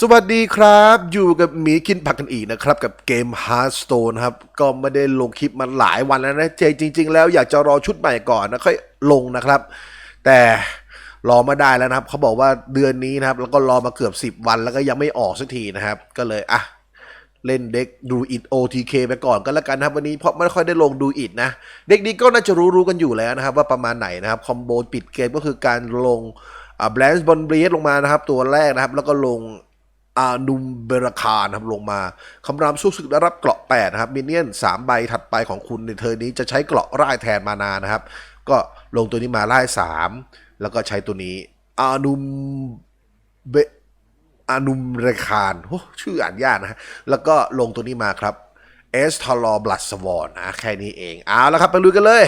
สวัสดีครับอยู่กับหมีกินผักกันอีกนะครับกับเกม Hearthstone ครับก็ไม่ได้ลงคลิปมาหลายวันแล้วนะเจจริง ๆ แล้วอยากจะรอชุดใหม่ก่อนนะค่อยลงนะครับ แต่รอมาได้แล้วนะครับเขาบอกว่าเดือนนี้นะครับ แล้วก็รอมาเกือบ 10 วันแล้วก็ยังไม่ออกสักทีนะครับ ก็เลยอะเล่นเด็กดูอิด OTK ไปก่อนก็แล้วกันนะครับวันนี้เพราะไม่ค่อยได้ลงดูอิดนะ เด็กนี้ก็น่าจะรู้รู้กันอยู่แล้วนะครับ ว่าประมาณไหนนะครับคอมโบปิดเกมก็คือการลงอ่าแบลนส์บอลเบรสลงมานะครับ ตัวแรกนะครับ แล้วก็ลง อานุมเบรคารนะครับลงมาคำรามสู้ศึกได้รับเกราะ8นะครับมินเนี่ยน3ใบถัดไปของคุณในเทอร์นี้จะใช้เกราะร่ายแทนมานานะครับ ก็ลงตัวนี้มาร่าย3แล้วก็ใช้ตัวนี้อานุมเบอานุมเรคารโอ้ชื่ออ่านยากนะฮะแล้วก็ลงตัวนี้มาครับเอสทอลอบลัดสวอนนะแค่นี้เองเอาแล้วครับไปลุยกันเลย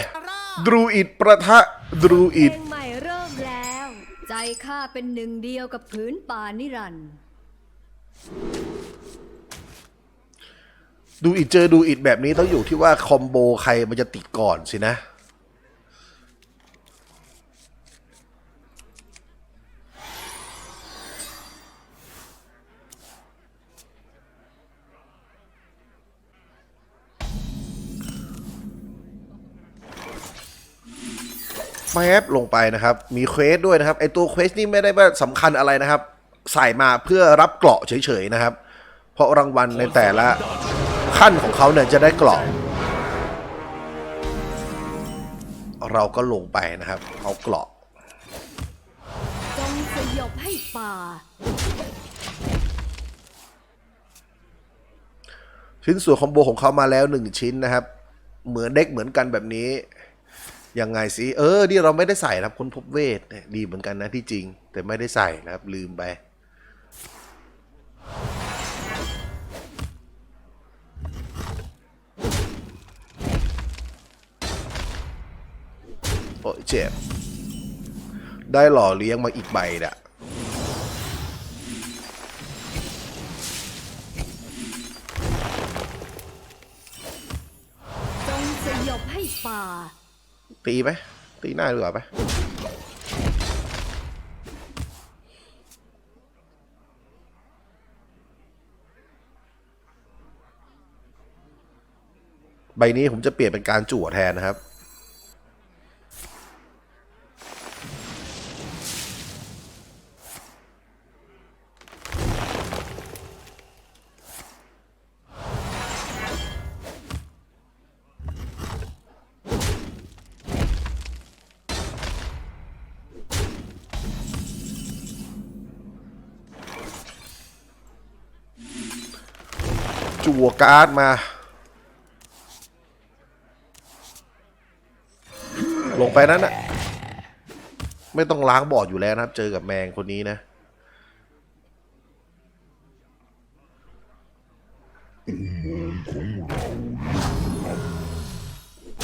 ดรูอิดประทะดรูเพลอิดงใหม่เริ่มแล้ว ใจข้าเป็นหนึ่งเดียวกับผืนป่านิรันดร์ ดูอิดเจอดูอิดแบบนี้ต้องอยู่ที่ว่าคอมโบใครมันจะติดก่อนสินะแมปลงไปนะครับ มีเควสด้วยนะครับ ไอตัวเควสนี่ไม่ได้ว่าสำคัญอะไรนะครับ ใส่มาเพื่อรับเกราะเฉยๆนะครับ เพราะรางวัลในแต่ละขั้นของเขาเนี่ยจะได้เกราะเราก็ลงไปนะครับ เอาเกราะจงสยบให้ป่าชิ้นส่วนคอมโบของเขามาแล้วหนึ่งชิ้นนะครับ เหมือนเด็กเหมือนกันแบบนี้ยังไงสิเออนี่เราไม่ได้ใส่นะครับคนพบเวทดีเหมือนกันนะที่จริง แต่ไม่ได้ใส่นะครับลืมไป โอ้ยเจ็บ ได้หล่อเลี้ยงมาอีกใบน่ะจงสยบให้ป่า ตีไหมตีหน้าดีกว่าไหมใบนี้ผมจะเปลี่ยนเป็นการจั่วแทนนะครับ จั่วการ์ดมา ลงไปนั้นน่ะไม่ต้องล้างบอร์ดอยู่แล้วนะครับ เจอกับแมงคนนี้นะ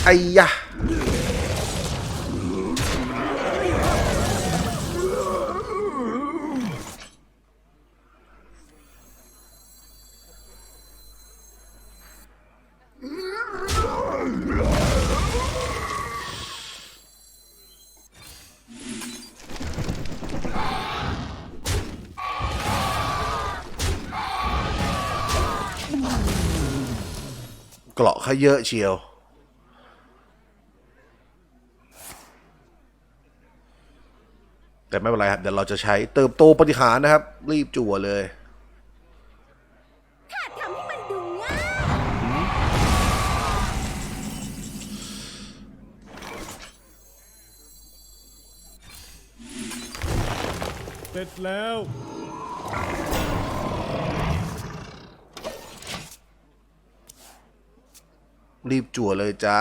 ไอ้ยะ กราะเขาเยอะเชียว แต่ไม่เป็นไรครับ เดี๋ยวเราจะใช้เติมโตปฏิหารนะครับ รีบจั่วเลยทำให้มันดูง่ายเสร็จแล้ว รีบจั่วเลยจ้า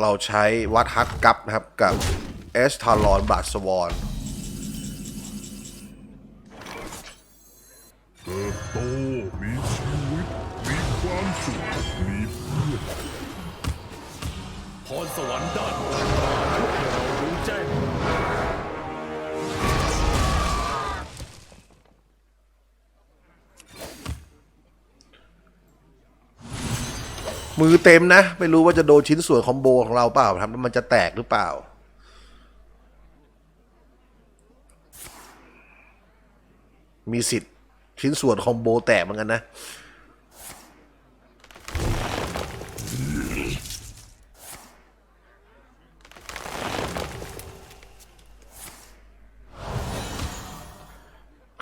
เราใช้วัดฮักกับนะครับ กับ เอสทารอนบาสวอน สวรรค์ด้านบนทุกเรารู้แจ้งมือเต็มนะ ไม่รู้ว่าจะโดนชิ้นส่วนคอมโบของเราเปล่าทำแล้วมันจะแตกหรือเปล่า มีสิทธิ์ชิ้นส่วนคอมโบแตกเหมือนกันนะ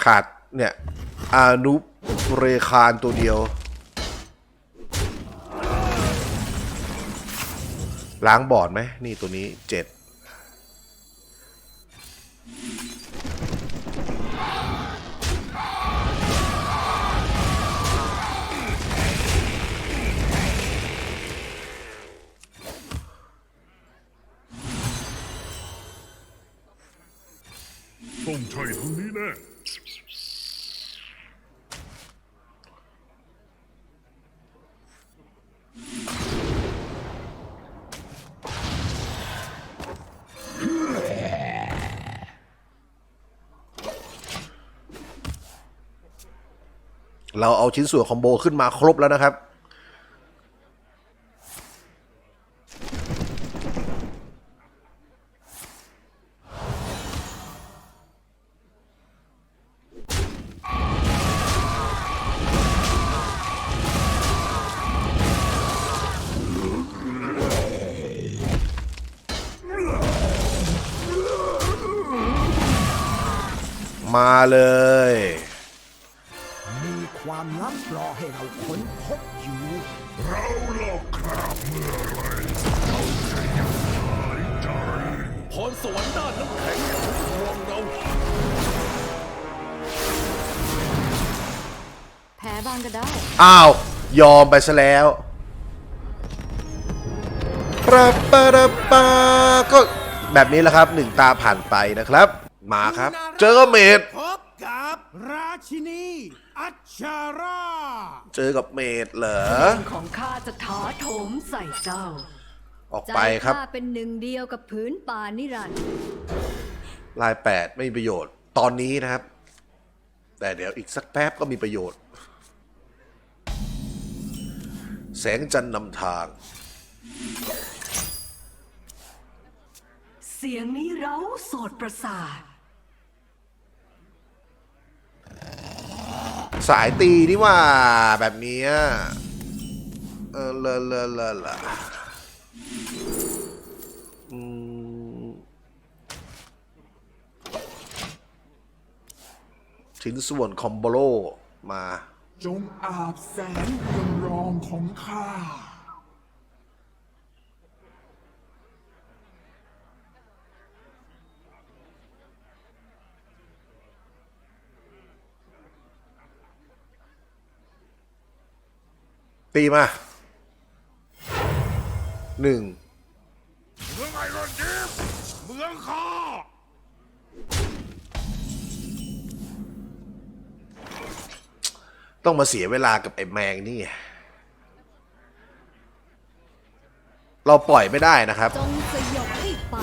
ขาดเนี่ยอานุเรคารตัวเดียว ล้างบอดไหมนี่ตัวนี้เจ็ดต้องใช่ทางนี้แน่ เราเอาชิ้นส่วนคอมโบขึ้นมาครบแล้วนะครับางก็ได้ อ้าว ยอมไปซะแล้วปะปะระปาก็แบบนี้แหละครับหนึ่งตาผ่านไปนะครับ มาครับ เจอกับเมดพบกับราชินีอัชชาราเจอกับเมดเหรอ ของข้าจะถาโถมใส่เจ้าออกใจไปครับข้าเป็นหนึ่งเดียวกับผืนป่านิรันดร์ลายแปดไม่มีประโยชน์ตอนนี้นะครับ แต่เดี๋ยวอีกสักแป๊บก็มีประโยชน์ แสงจันทร์นำทาง เสียงนี้เร้าโสดประสาท สายตีนี่ว่าแบบเนี้ยเออเลอะเลอะเลอะเลอะอืมชิ้นส่วนคอมโบโลมา จงอาบแสงเรืองรองของข้า ตีมาหนึ่ง ต้องมาเสียเวลากับไอ้แมงนี่เราปล่อยไม่ได้นะครับจงสยบให้ป่า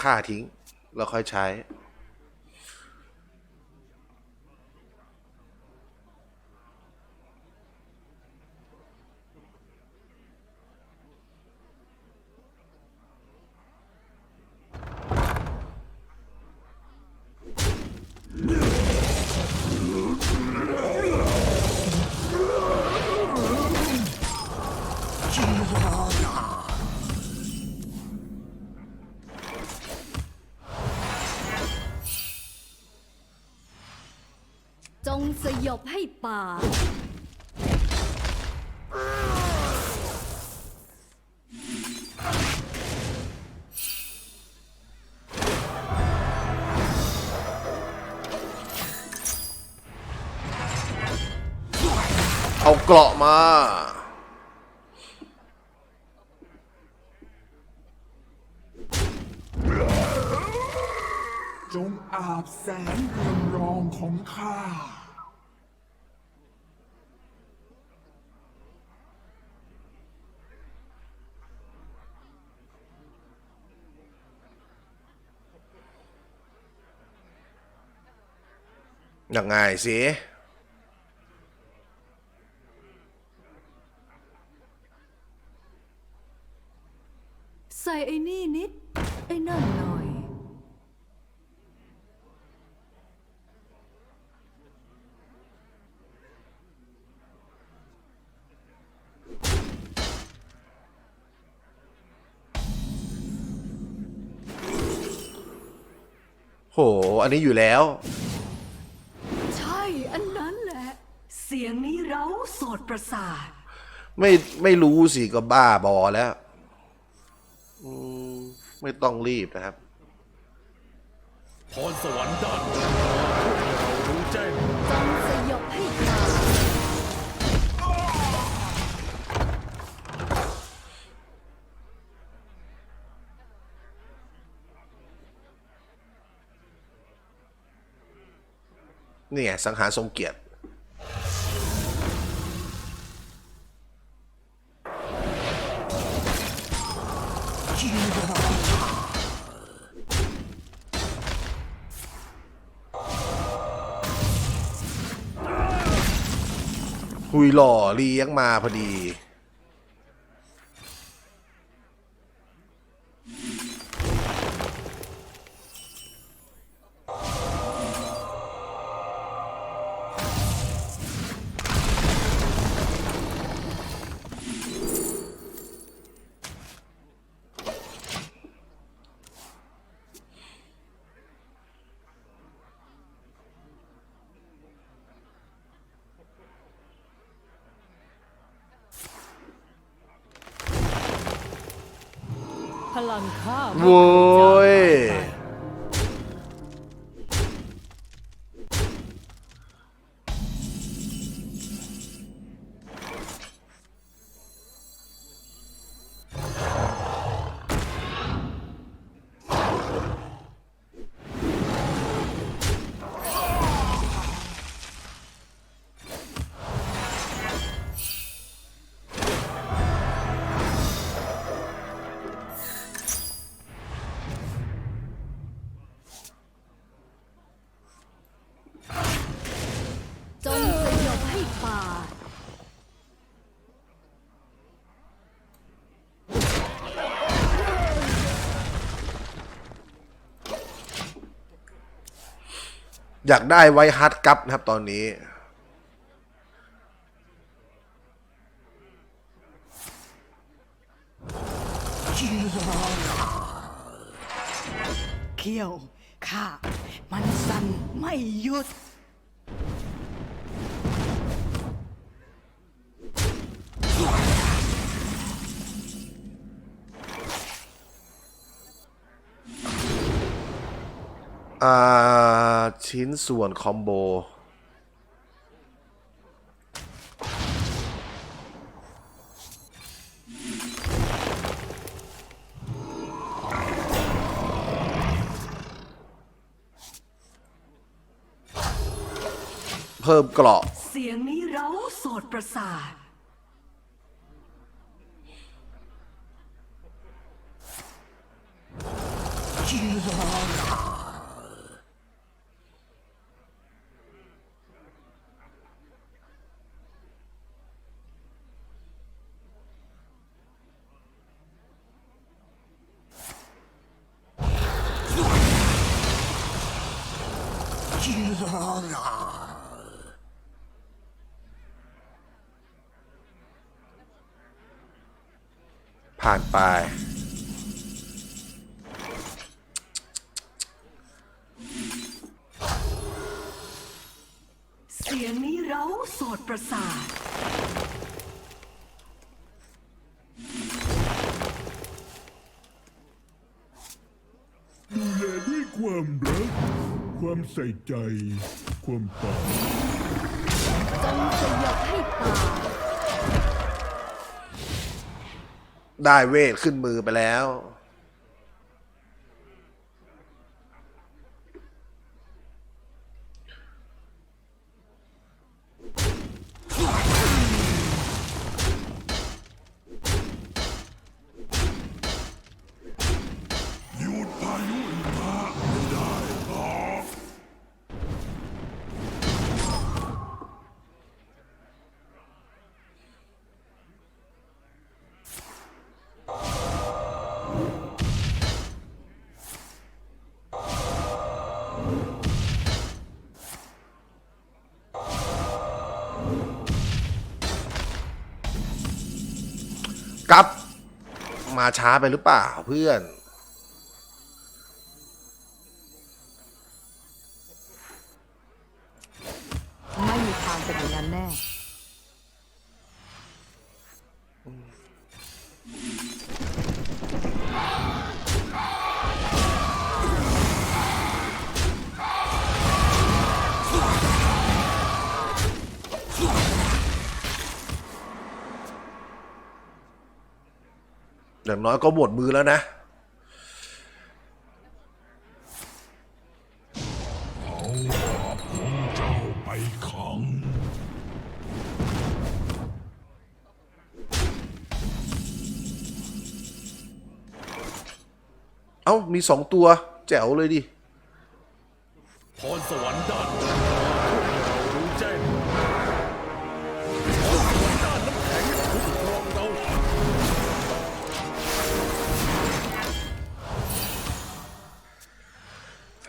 ฆ่าทิ้ง แล้วค่อยใช้ สยบให้ป่า เอาเกราะมา จงอาบแสงเรืองรองของข้า ย่งไงสิใส่ไอ้นี่นิด ไอ้นั่นหน่อย โห อันนี้อยู่แล้ว โสดประสาท ไม่ไม่รู้สิก็บ้าบอแล้วอืมไม่ต้องรีบนะครับ พรสวรรค์ด้านเรารู้แจ้งจงสยบให้ตายนี่ไงสังหารทรงเกียรติ หุยหล่อเลี้ยงมาพอดี พลั อยากได้ไวฮาร์ดกัปนะครับตอนนี้เขี้ยวข้ามันสั่นไม่หยุด ชิ้นส่วนคอมโบ เพิ่มเกราะ เสียงนี้เร้าโสดประสาท ผ่านไป เสียงนี้เร้าโสดประสาทดูแลด้วยความรัก ความใส่ใจ ความป่าบจงสยบให้ตาย ได้เวทขึ้นมือไปแล้ว มาช้าไปหรือเปล่าเพื่อน อย่างน้อยก็หมดมือแล้วนะเจ้าไปขัง เอ้า มีสองตัว แจ๋วเลยดิ พรสวรรค์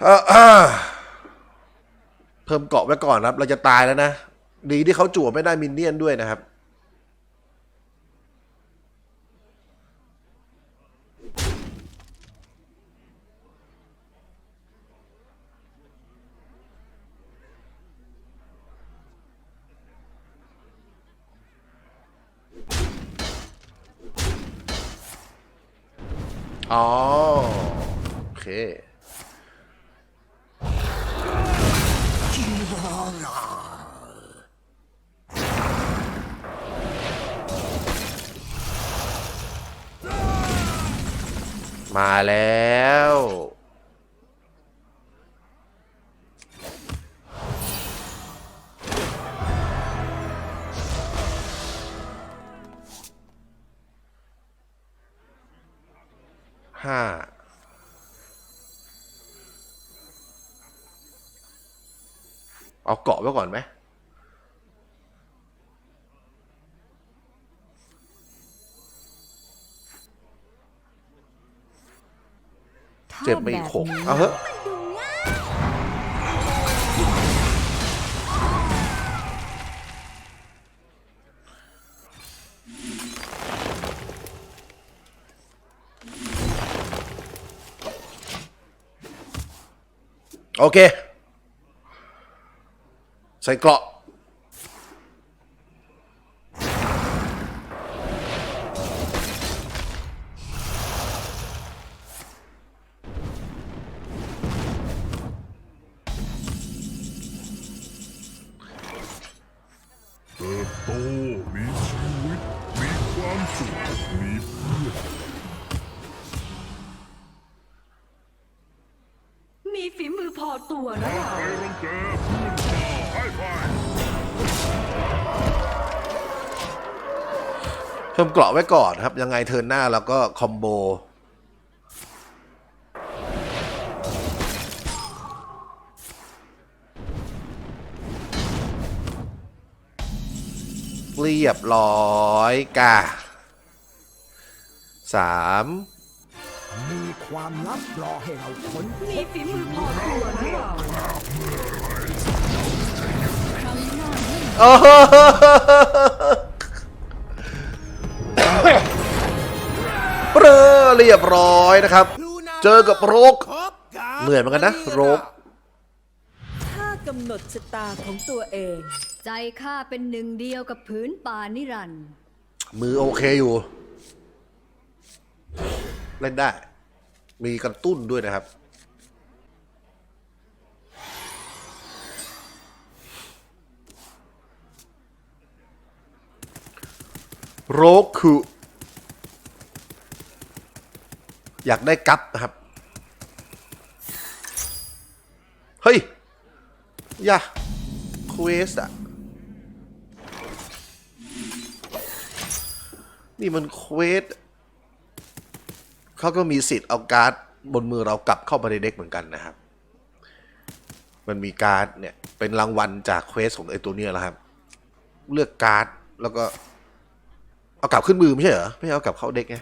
อ่าอ่าเพิ่มเกาะไว้ก่อนครับ เราจะตายแล้วนะ ดีที่เขาจั่วไม่ได้มินเนี่ยนด้วยนะครับ อ๋อ โอเค มาแล้ว เอาเกาะไว้ก่อนไหมถ้าเจ็บไปอีกแบบหกนี้เอาเถอะโอเค ใส่เกราะ พิ่มเกราะไว้ก่อนครับ ยังไงเทินหน้าเราก็คอมโบเรียบร้อยกาสามมีความลับรอให้เราค้นมีฝีมือพอตัวนะเราครั้งหน้าโอ้ เรอเรียบร้อยนะครับ เจอกับโรกเหนื่อยเหมือนกันนะโรกถ้ากำหนดชะตาของตัวเอง ใจข้าเป็นหนึ่งเดียวกับผืนป่านิรันดร์มือโอเคอยู่ เล่นได้ มีกระตุ้นด้วยนะครับ โรคุอยากได้กัปนะครับ เฮ้ย อย่าเควสอะนี่มันเควสเขาก็มีสิทธิ์เอาการ์ดบนมือเรากลับเข้ามาในเด็กเหมือนกันนะครับ มันมีการ์ดเนี่ย เป็นรางวัลจากเควสของไอตัวเนี้ยแหละครับ เลือกการ์ดแล้วก็ เอากลับขึ้นมือไม่ใช่เหรอ ไม่เอากลับเข้าเด็กไง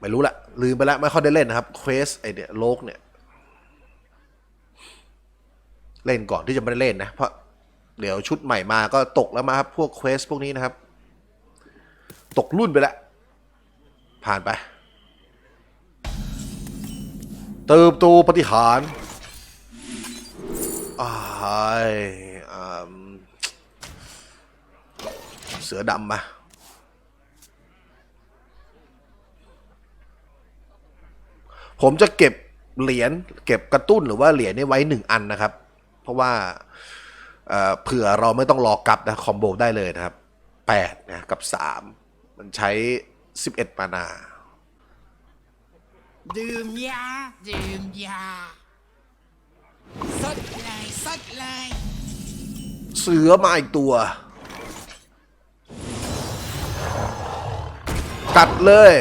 ไม่รู้ละลืมไปแล้วไม่ค่อยได้เล่นนะครับเควสไอเนี่ยโลกเนี่ย เล่นก่อนที่จะไม่ได้เล่นนะ เพราะเดี๋ยวชุดใหม่มาก็ตกแล้วมาครับ พวกเควสพวกนี้นะครับ ตกรุ่นไปแล้วผ่านไป เติมโตปฏิหารอ่าอืมเสือดำมา ผมจะเก็บเหรียญเก็บกระตุ้นหรือว่าเหรียญนี่ไว้หนึ่งอันนะครับ เพราะว่าเอ่อเผื่อเราไม่ต้องรอกลับนะคอมโบได้เลยนะครับแปดนะกับสามมันใช้สิบเอ็ดมานา ดื่มยา ดื่มยาสดเลยสดเลยเสือมาอีกตัว กัดเลย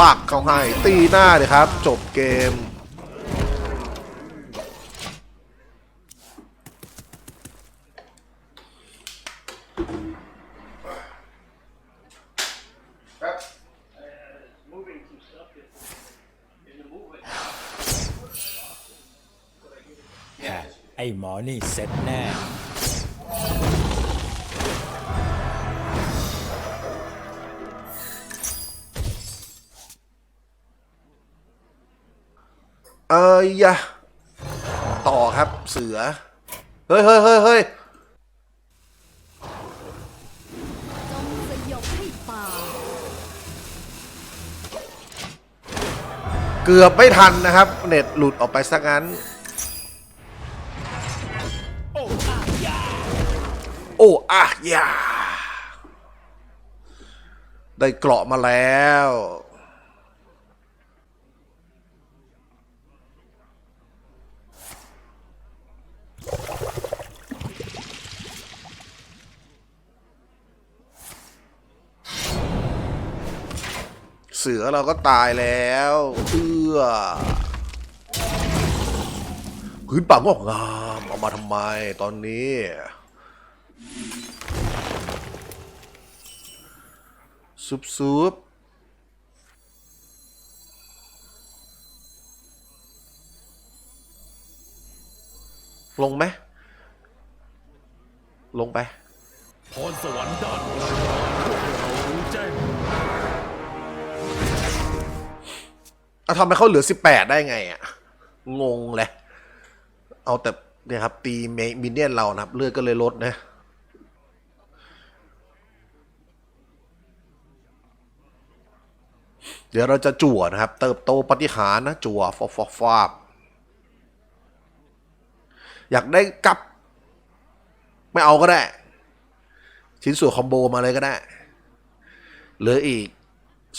ปักเขาให้ตีหน้าเลยครับ จบเกม ยยะต่อครับเสือ เฮ้ยเฮ้ยเฮ้ยเฮ้ยจงสยบให้ป่าเกือบไม่ทันนะครับ เน็ตหลุดออกไปซะงั้น โอ้อะยาได้เกราะมาแล้ว เสือเราก็ตายแล้วเอื้อพื้นป่างอกงามเอามาทำไมตอนนี้ ซุบซุบลงไหมลงไปพรสวรรค์ด้าน เอาทำไมเขาเหลือ18ได้ไงอะ งงเลย เอาแต่เนี่ยครับ ตีเมมินเนี่ยนเรานะครับ เลือดก็เลยลดนะเดี๋ยวเราจะจั่วนะครับ เติบโตปฏิหารนะ จั่วฟอฟอฟาบอยากได้กับ ไม่เอาก็ได้ ชิ้นส่วนคอมโบมาเลยก็ได้ เหลืออีก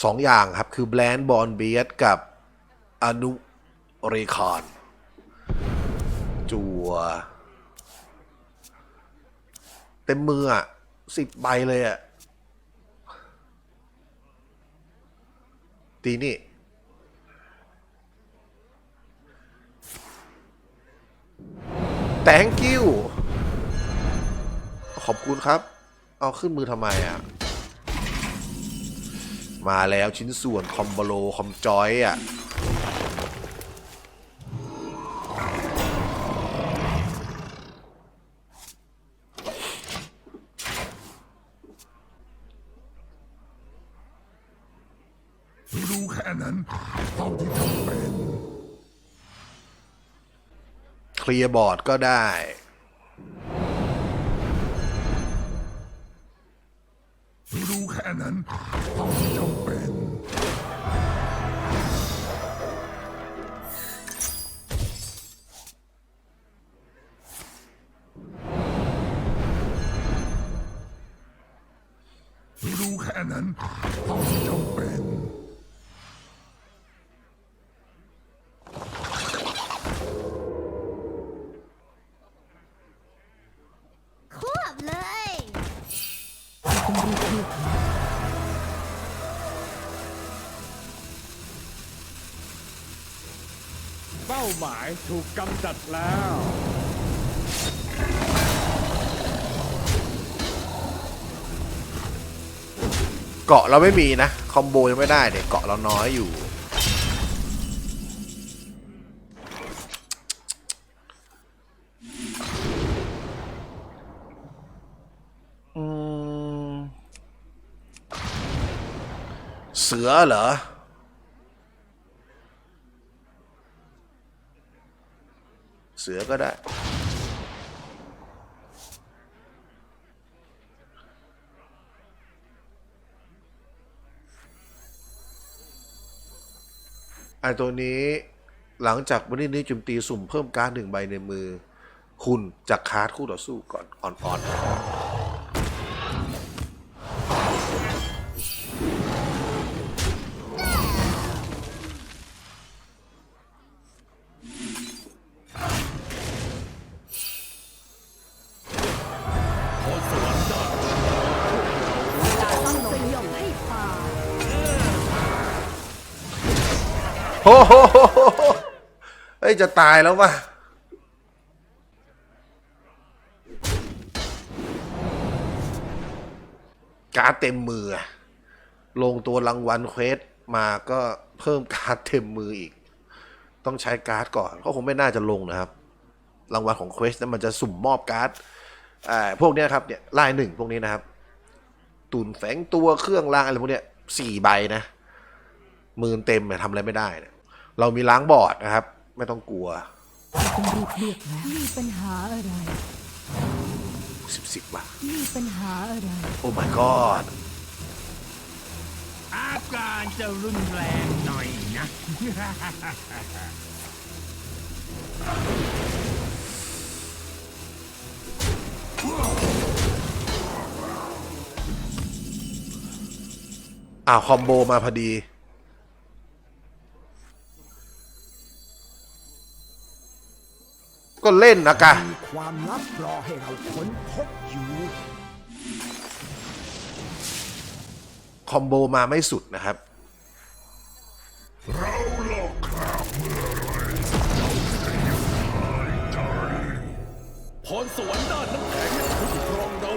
สองอย่างครับ คือแบรนด์บอลเบียสกับ อนุเรคอนจัว เต็มมืออะสิบใบเลยอะ ตีนี่ thank you ขอบคุณครับ เอาขึ้นมือทำไมอะ มาแล้วชิ้นส่วนคอมโบโล คอมจอยอะ เคลียร์บอร์ดก็ได้ รู้แค่นั้นาหมายถูกกำจัดแล้ว เกาะเราไม่มีนะ คอมโบยังไม่ได้เด็กเกาะเราน้อยอยู่อืมเสือเหรอ เสือก็ได้ ไอตัวนี้หลังจากวันนี้นี้จุมตีสุ่มเพิ่มการหนึ่งใบในมือ คุณจากคาร์ดคู่ต่อสู้ก่อนอ่อนๆ เฮ้ย จะตายแล้ววะการ์ดเต็มมือ ลงตัวรางวัลเควสมาก็เพิ่มการ์ดเต็มมืออีก ต้องใช้การ์ดก่อนเขาคงไม่น่าจะลงนะครับ รางวัลของเควสนั้นมันจะสุ่มมอบการ์ดอ่าพวกเนี้ยครับเนี่ยลายหนึ่งพวกนี้นะครับ ตุนแฝงตัวเครื่องรางอะไรพวกเนี้ยสี่ใบนะ มือเต็มเนี่ยทำอะไรไม่ได้นี่ย เรามีล้างบอร์ดนะครับ ไม่ต้องกลัวมีปัญหาอะไรสิบสิบว่ะมีปัญหาอะไร โอ้ my god อาการจะรุนแรงหน่อยนะ อ้าว คอมโบมาพอดี ก็เล่นนะกะมีความลับรอให้เราค้นพบอยู่ คอมโบมาไม่สุดนะครับ เราหลอกข้าเมื่อไรพรสวรรค์ด้านน้ำแข็งคุ้มครองเรา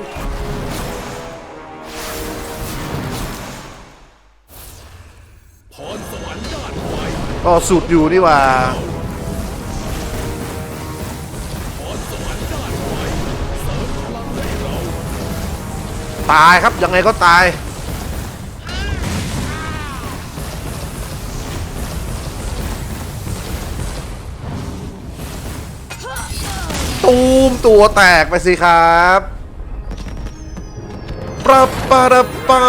พรสวรรค์ด้านไฟก็สุดอยู่นี่หว่า ตายครับยังไงก็ตาย ตูมตัวแตกไปสิครับประปะระปา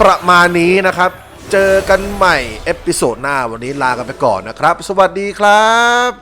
ประมาณนี้นะครับ เจอกันใหม่ เอพิโซดหน้าวันนี้ลากันไปก่อนนะครับ สวัสดีครับ